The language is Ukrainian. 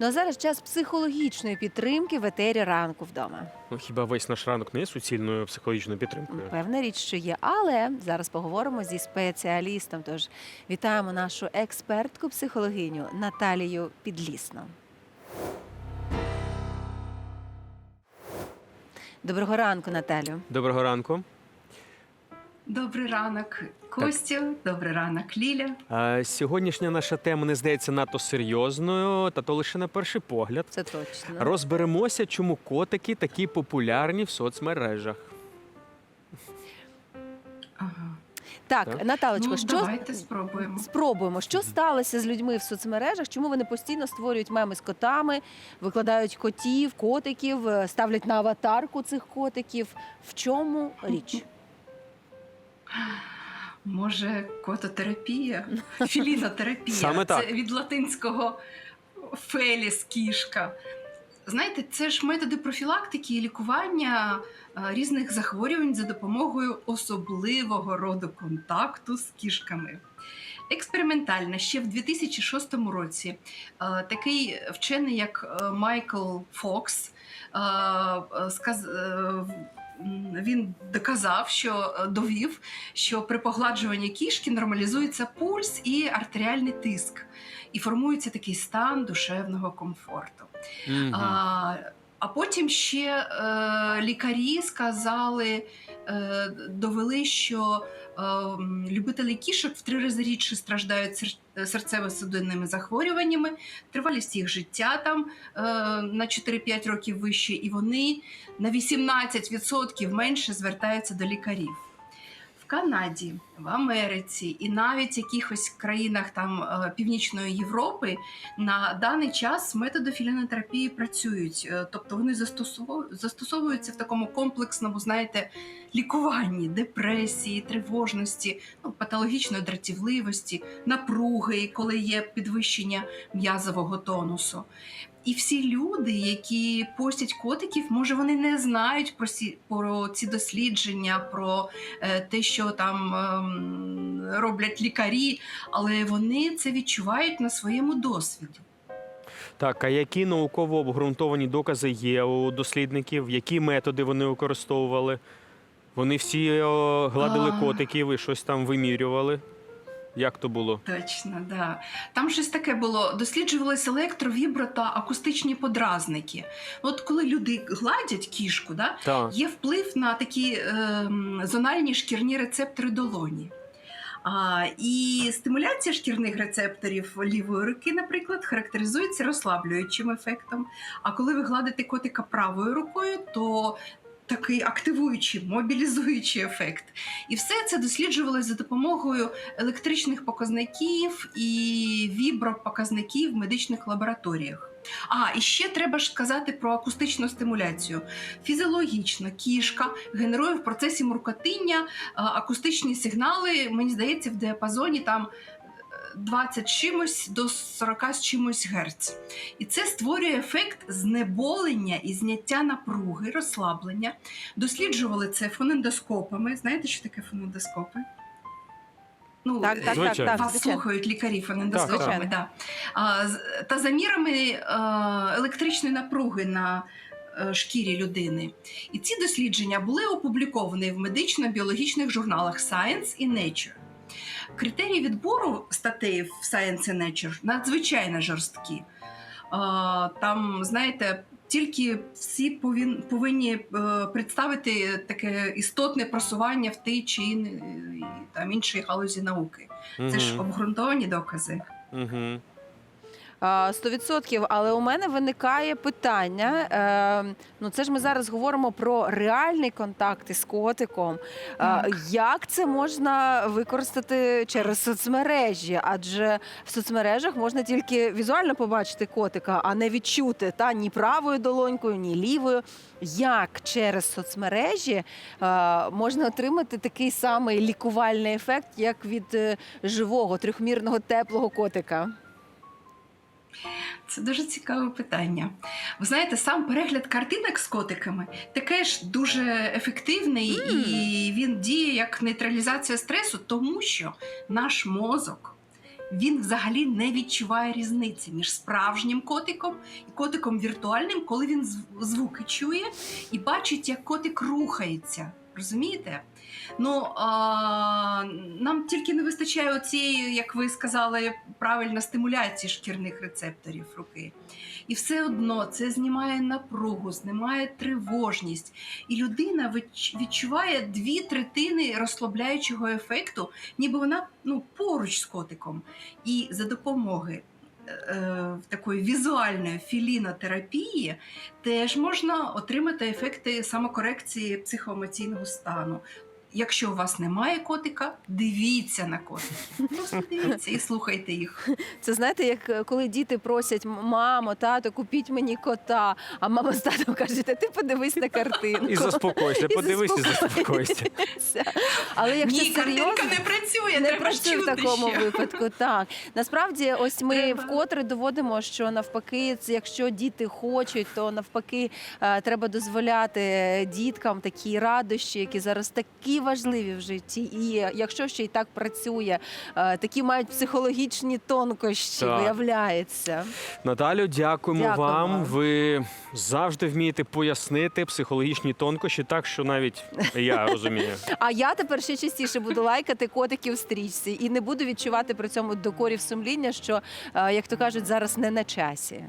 Ну а зараз час психологічної підтримки в етері ранку вдома. Ну, хіба весь наш ранок не є суцільною психологічною підтримкою? Певна річ, що є, але зараз поговоримо зі спеціалістом. Тож вітаємо нашу експертку психологиню Наталію Підлісну. Доброго ранку, Наталю. Доброго ранку. Добрий ранок, Костю. Добрий ранок, Ліля. А, сьогоднішня наша тема не здається надто серйозною, та то лише на перший погляд. Це точно. Розберемося, чому котики такі популярні в соцмережах. Ага. Так, Так. Наталочко, ну, що давайте спробуємо. спробуємо, що сталося з людьми в соцмережах? Чому вони постійно створюють меми з котами, викладають котів, котиків, е, ставлять на аватарку цих котиків? В чому річ? Може, кототерапія, філінотерапія. Саме так. Це від латинського феліс, кішка. Знаєте, це ж методи профілактики і лікування е, різних захворювань за допомогою особливого роду контакту з кішками. Експериментально ще в 2006 році е, такий вчений, як е, Майкл Фокс, він доказав, що е, довів, що при погладжуванні кішки нормалізується пульс і артеріальний тиск, і формується такий стан душевного комфорту. Мгм. А, а потім ще е, лікарі сказали, е, довели, що е, любителі кішок в три рази рідше страждають серцево-судинними захворюваннями, тривалість їх життя там е, на 4-5 років вище, і вони на 18% менше звертаються до лікарів. В Канаді, в Америці і навіть якихось країнах там е, Північної Європи на даний час методи філінотерапії працюють, Е, тобто вони застосову- застосовуються в такому комплексному, знаєте, лікуванні депресії, тривожності, ну, патологічної дратівливості, напруги, коли є підвищення м'язового тонусу. І всі люди, які постять котиків, може вони не знають про ці, про ці дослідження, про е, те, що там ем, роблять лікарі, але вони це відчувають на своєму досвіді. Так, а які науково обґрунтовані докази є у дослідників? Які методи вони використовували? Вони всі о, гладили А. котиків і щось там вимірювали. Як то було? Точно, да. Там щось таке було. Досліджувалися електро, вібро та акустичні подразники. От коли люди гладять кішку, да, Так. є вплив на такі ем, зональні шкірні рецептори долоні. А, і стимуляція шкірних рецепторів лівої руки, наприклад, характеризується розслаблюючим ефектом. А коли ви гладите котика правою рукою, то такий активуючий, мобілізуючий ефект. І все це досліджувалося за допомогою електричних показників і вібропоказників в медичних лабораторіях. А, і ще треба ж сказати про акустичну стимуляцію. Фізіологічно кішка генерує в процесі муркотиння акустичні сигнали, мені здається, в діапазоні там 20 з чимось до 40 з чимось герц. І це створює ефект знеболення і зняття напруги, розслаблення. Досліджували це фонендоскопами. Знаєте, що таке фонендоскопи? Ну, Так, так, так, так, вас звичайно. слухають лікарі Так, фонендоскопами. так. Да. Та замірами е, електричної напруги на е, шкірі людини. І ці дослідження були опубліковані в медично-біологічних журналах Science і Nature. Критерії відбору статей в Science Nature надзвичайно жорсткі. Там, знаєте, тільки всі повинні е, представити таке істотне просування в тій чи там іншій галузі науки. Це ж обґрунтовані докази. Угу. А, 100%, але у мене виникає питання. Е, ну, це ж ми зараз говоримо про реальний контакт із котиком. Як це можна використати через соцмережі? Адже в соцмережах можна тільки візуально побачити котика, а не відчути та ні правою долонькою, ні лівою. Як через соцмережі е, можна отримати такий самий лікувальний ефект, як від е, живого трьохмірного теплого котика? Це дуже цікаве питання. Ви знаєте, сам перегляд картинок з котиками таке ж дуже ефективний і він діє як нейтралізація стресу, тому що наш мозок він взагалі не відчуває різниці між справжнім котиком і котиком віртуальним, коли він звуки чує і бачить, як котик рухається. Розумієте? Ну а, нам тільки не вистачає оцієї, як ви сказали, правильно стимуляції шкірних рецепторів руки. І все одно це знімає напругу, знімає тривожність. І людина відчуває дві третини розслабляючого ефекту, ніби вона ну, поруч з котиком. І за допомоги е, такої візуальної філінотерапії теж можна отримати ефекти самокорекції психоемоційного стану. Якщо у вас немає котика, дивіться на котиків. Просто дивіться і слухайте їх. Це знаєте, як е, коли діти просять мамо, тато, купіть мені кота. А мама з татом каже, «Та ти подивись на картинку. І заспокойся, І подивись і заспокойся. Але якщо Ні, картинка серйозно, не працює, не треба працює в такому ще. випадку. Так насправді, ось ми Треба. вкотре доводимо, що навпаки, це якщо діти хочуть, то навпаки е, треба дозволяти діткам такі радощі, які зараз такі важливі в житті. І якщо ще й так працює, е, такі мають психологічні тонкощі, Так. виявляється. Наталю, дякуємо Дякую вам. вам. Ви завжди вмієте пояснити психологічні тонкощі, так що навіть я розумію. А я тепер ще частіше буду лайкати котиків в стрічці і не буду відчувати при цьому докорів сумління, що, е, як то кажуть, зараз не на часі.